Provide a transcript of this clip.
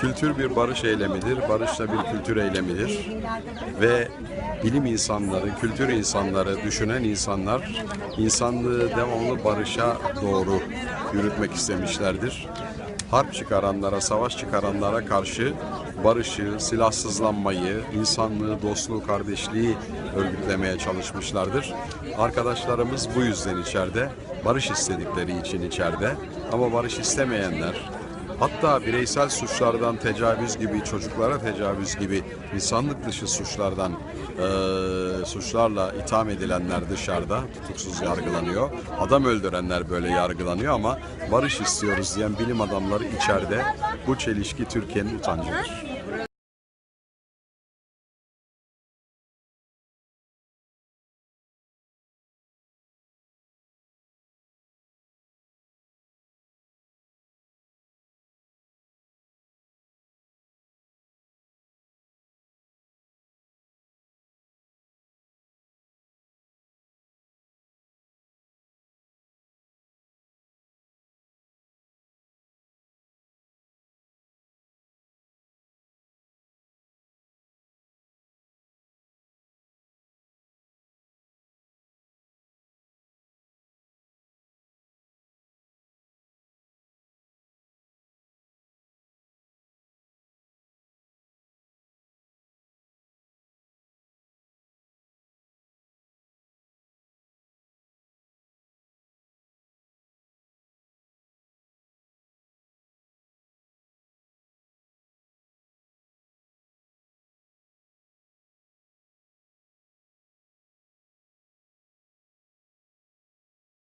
Kültür bir barış eylemidir, barış da bir kültür eylemidir. Ve bilim insanları, kültür insanları, düşünen insanlar insanlığı devamlı barışa doğru yürütmek istemişlerdir. Harp çıkaranlara, savaş çıkaranlara karşı barışı, silahsızlanmayı, insanlığı, dostluğu, kardeşliği örgütlemeye çalışmışlardır. Arkadaşlarımız bu yüzden içeride, barış istedikleri için içeride. Ama barış istemeyenler, Hatta bireysel suçlardan tecavüz gibi, çocuklara tecavüz gibi insanlık dışı suçlardan eee, suçlarla itham edilenler dışarıda tutuksuz yargılanıyor. Adam öldürenler böyle yargılanıyor ama barış istiyoruz diyen bilim adamları içeride. Bu çelişki Türkiye'nin utancıdır.